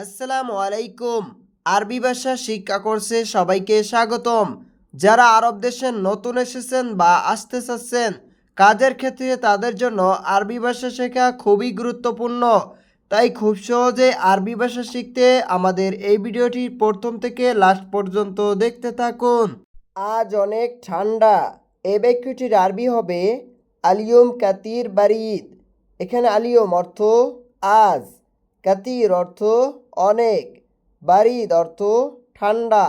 আসসালামু আলাইকুম। আরবি ভাষা শিক্ষা কোর্সে সবাইকে স্বাগতম। যারা আরব দেশে নতুন এসেছেন বা আসতে চাচ্ছেন, কাজের ক্ষেত্রে তাদের জন্য আরবি ভাষা শেখা খুবই গুরুত্বপূর্ণ। তাই খুব সহজে আরবি ভাষা শিখতে আমাদের এই ভিডিওটি প্রথম থেকে লাস্ট পর্যন্ত দেখতে থাকুন। আজ অনেক ঠান্ডা। এ বাক্যটির আরবি হবে আলিয়ম কাতির বারিদ। এখানে আলিয়ম অর্থ আজ, কাতির অর্থ অনেক। বারিদ অর্থ ঠান্ডা।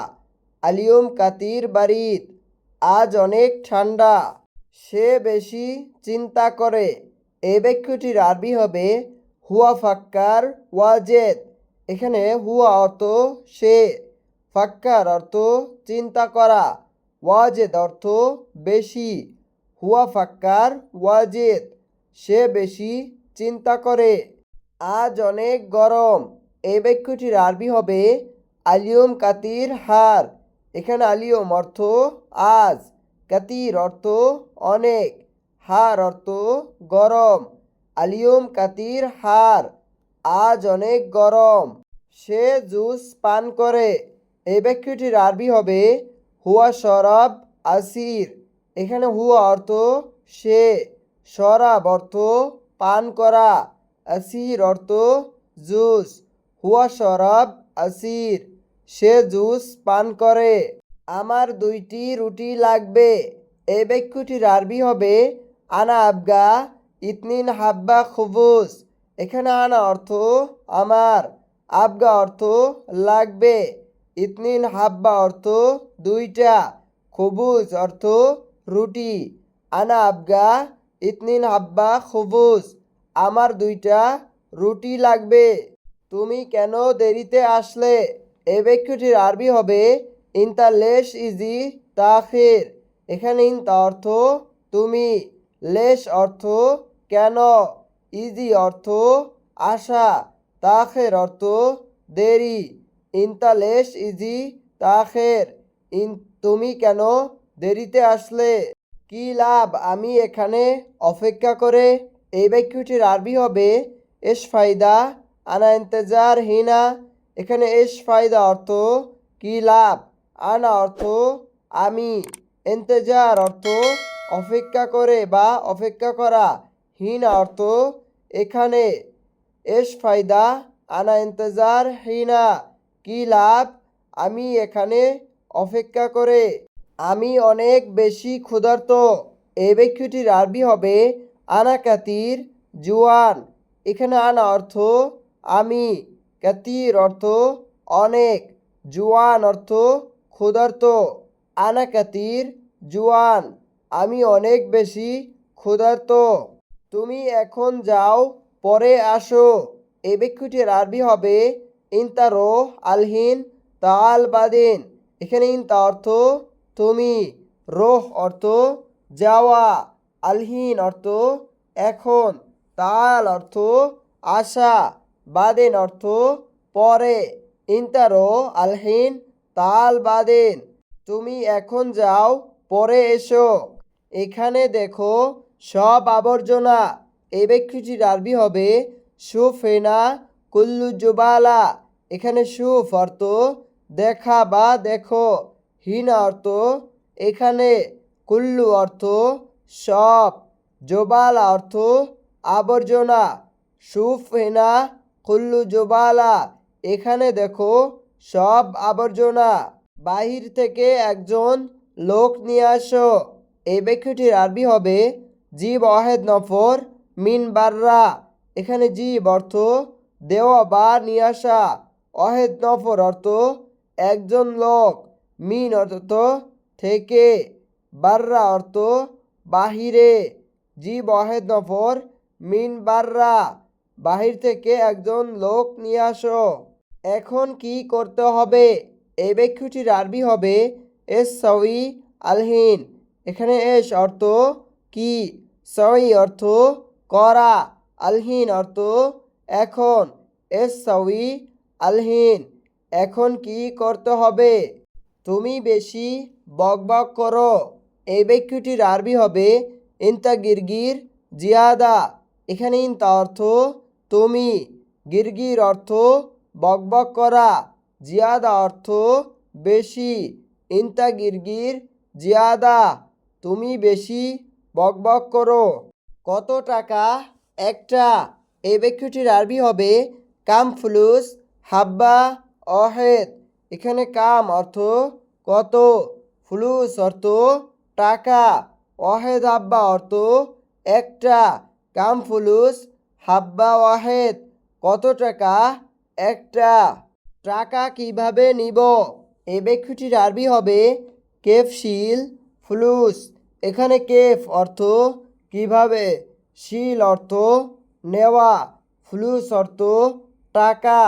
আলিয়ম কাতির বারিদ। আজ অনেক ঠান্ডা। সে বেশি চিন্তা করে। এই বাক্যটির আরবি হবে হুয়া ফাক্কার ওয়াজেদ। এখানে হুয়া অর্থ সে। ফাক্কার অর্থ চিন্তা করা। ওয়াজেদ অর্থ বেশি। হুয়া ফাক্কার ওয়াজেদ। সে বেশি চিন্তা করে। আজ অনেক গরম। এই বাক্যটির আরবি হবে আলিয়ম কাতির হার। এখানে আলিয়ম অর্থ আজ, কাতির অর্থ অনেক, হার অর্থ গরম। আলিয়ম কাতির হার, আজ অনেক গরম। সে জুস পান করে। এই বাক্যটির আরবি হবে হুয়া শরাব আসির। এখানে হুয়া অর্থ সে, শরাব অর্থ পান করা। আসির অর্থ জুস। হুয়া শরাব আসির, সে জুস পান করে। আমার দুইটি রুটি লাগবে। এই বাক্যটির আরবি হবে, আনা আবগা ইতনিন হাব্বা খুবুস। এখানে আনা অর্থ আমার, আবগা অর্থ লাগবে। ইতনিন হাব্বা অর্থ দুইটা খুবুজ অর্থ রুটি। আনা আবগা ইতনিন হাব্বা খুবুজ আমার দুইটা রুটি লাগবে। তুমি কেন দেরিতে আসলে? এই বাক্যটির আরবি হবে ইনতা লেশ ইজি তাখির। এখানে ইনতা অর্থ, তুমি। লেশ অর্থ, কেন? ইজি অর্থ, আশা। তাখের অর্থ, দেরি। ইনতা লেশ ইজি তাখের। ইন, তুমি কেন দেরিতে আসলে? কি লাভ আমি এখানে অপেক্ষা করে? এই বাক্যটির আরবি হবে এস ফায়দা আনা ইন্তজার হিনা। এখানে এস ফায়দা অর্থ কি লাভ? আনা অর্থ আমি। ইন্তজার অর্থ অপেক্ষা করে বা অপেক্ষা করা। হিনা অর্থ এখানে। এস ফায়দা আনা ইন্তজার হিনা। কি লাভ? আমি এখানে অপেক্ষা করে। আমি অনেক বেশি ক্ষুধার্ত। এই বাক্যটির আরবি হবে আনা কাতির জুয়ান। এখানে আনা অর্থ আমি কাতির অর্থ অনেক, জুয়ান অর্থ ক্ষুধার্ত। আনা কাতির জুয়ান, আমি অনেক বেশি ক্ষুধার্ত। তুমি এখন যাও, পরে আসো। এই বাক্যটির আরবি হবে ইনতারো আলহিন তাল বাদিন। এখানে ইনতা অর্থ তুমি, রোহ অর্থ যাওয়া, আলহিন অর্থ এখন, তাল অর্থ আশা বাদেন অর্থ পরে। ইন্তারো আলহিন তাল বাদেন। তুমি এখন যাও, পরে এসো। এখানে দেখো, সব আবর্জনা। এই ব্যক্তিটির আরবি হবে, সুফেনা কুল্লু জুবালা। এখানে সুফ অর্থ দেখা বা দেখো, হিনা অর্থ এখানে। কুল্লু অর্থ সব, জোবালা অর্থ আবর্জনা। সুফ কুল্লু জোবালা, এখানে দেখো সব আবর্জনা। বাহির থেকে একজন লোক নিয়ে আসো। এই বাক্যটির আরবি হবে জীব অহেদ নফর মিন বাররা। এখানে জীব অর্থ দেওয়া বা নিয়ে আসা। অহেদ নফর অর্থ একজন লোক, মিন অর্থ থেকে। বাররা অর্থ বাহিরে। জীব অহেদ নফর মিন বাররা। বাহির থেকে একজন লোক নিয়ে আসো। এখন কি করতে হবে? এই বাক্যটির আরবি হবে এস সউই আলহিন। এখানে এস অর্থ কি? সই অর্থ করা। আলহিন অর্থ এখন। এস সউই আলহিন, এখন কি করতে হবে? তুমি বেশি বকবক করো। এই বাক্যটির আরবি হবে ইনতা গিরগির জিয়াদা। এখানে ইনতা অর্থ তুমি গিরগির অর্থ বকবক করা, জিয়াদা অর্থ বেশি। ইন্তা গিরগির, জিয়াদা, তুমি বেশি বকবক করো। কত টাকা? একটা। এই বাক্যটির আরবি হবে কাম ফুলুস, হাব্বা, অহেদ। এখানে কাম অর্থ কত? ফুলুস অর্থ টাকা। অহেদ, হাব্বা অর্থ একটা। কাম ফুলুস হাব্বা ওয়াহেদ, কত টাকা? একটা। টাকা কীভাবে নিব? এ বাক্যটির আরবি হবে কেফশিল ফুলুস। এখানে কেফ অর্থ কীভাবে? শিল অর্থ নেওয়া, ফুলুস অর্থ টাকা।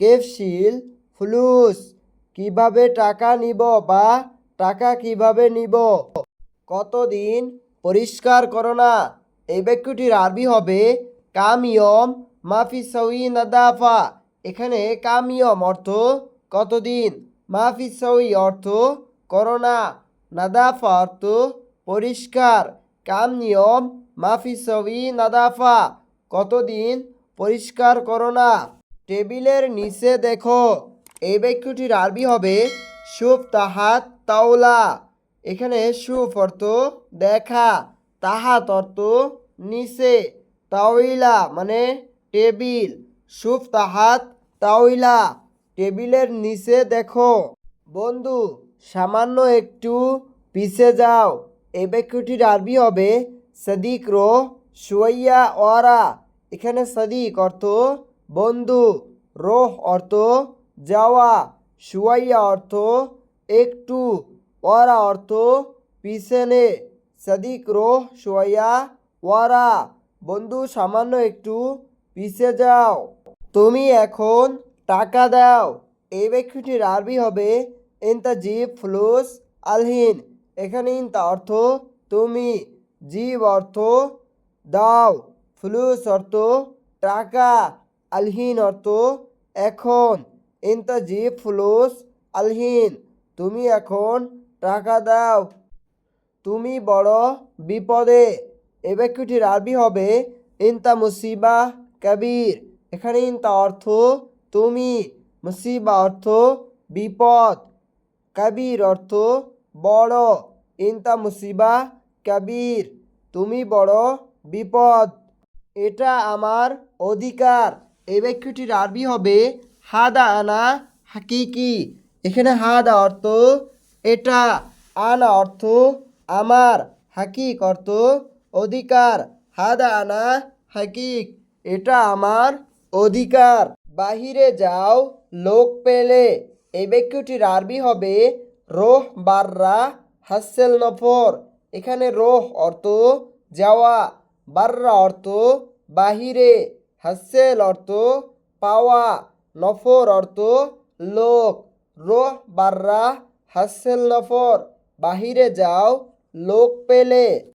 কেফশিল ফুলুস। কীভাবে টাকা নিব বা টাকা কীভাবে নিব? কতদিন? পরিষ্কার করো না। এই বাক্যটির আরবি হবে কামিয়ম মাফি সউই নাদাফা। এখানে কামিয়ম অর্থ কতদিন? মাফি সউই অর্থ করোনা। নাদাফা অর্থ পরিষ্কার। কাম নিয়ম মাফি সউই নাদাফা। কতদিন? পরিষ্কার করোনা। টেবিলের নিচে দেখো। এই বাক্যটির আরবি হবে সুফ তাহাত তাওলা। এখানে সুফ অর্থ দেখা, তাহাত অর্থ নিচে। তাওইলা মানে টেবিল। সুফ তাহাত, তাওইলা। টেবিলের নিচে দেখো। বন্ধু, সামান্য একটু পিছে যাও। এই বাক্যটির আরবি হবে সদিক রো, সুয়াইয়া ওয়ারা। এখানে সদিক অর্থ বন্ধু, রোহ অর্থ যাওয়া। সুয়াইয়া অর্থ একটু, ওয়ারা অর্থ পিছনে সদিক, রোহ, সুয়াইয়া, ওয়ারা। বন্ধু, সামান্য একটু পিছে যাও। তুমি এখন টাকা দাও। এই বাক্যটির আরবি হবে ইনতা জিব ফ্লুস আলহিন। এখানে ইনতা অর্থ তুমি, জীব অর্থ দাও, ফ্লুস অর্থ টাকা, আলহিন অর্থ এখন। ইনতা জিব ফ্লুস আলহিন, তুমি এখন টাকা দাও। তুমি বড় বিপদে এ বাক্যটির আরবি হবে ইনতা মুসিবা কবির। এখানে ইনতা অর্থ তুমি, মুসিবা অর্থ বিপদ, কবির অর্থ বড়। ইনতা মুসিবা কবির, তুমি বড় বিপদ। এটা আমার অধিকার। এই বাক্যটির আরবি হবে হাদা আনা হাকিকি। এখানে হাদা অর্থ এটা, আনা অর্থ আমার, হাকিক অর্থ অধিকার। হাদা আনা হাকিক, এটা আমার অধিকার। বাহিরে যাও, লোক পেলে। এই বাক্যটির আরবি হবে রোহ বাররা হাসেল নফর। এখানে রোহ অর্থ যাওয়া, বাররা অর্থ বাহিরে। হাসেল অর্থ পাওয়া, নফর অর্থ লোক। রোহ বাররা হাসেল নফর। বাহিরে যাও, লোক পেলে।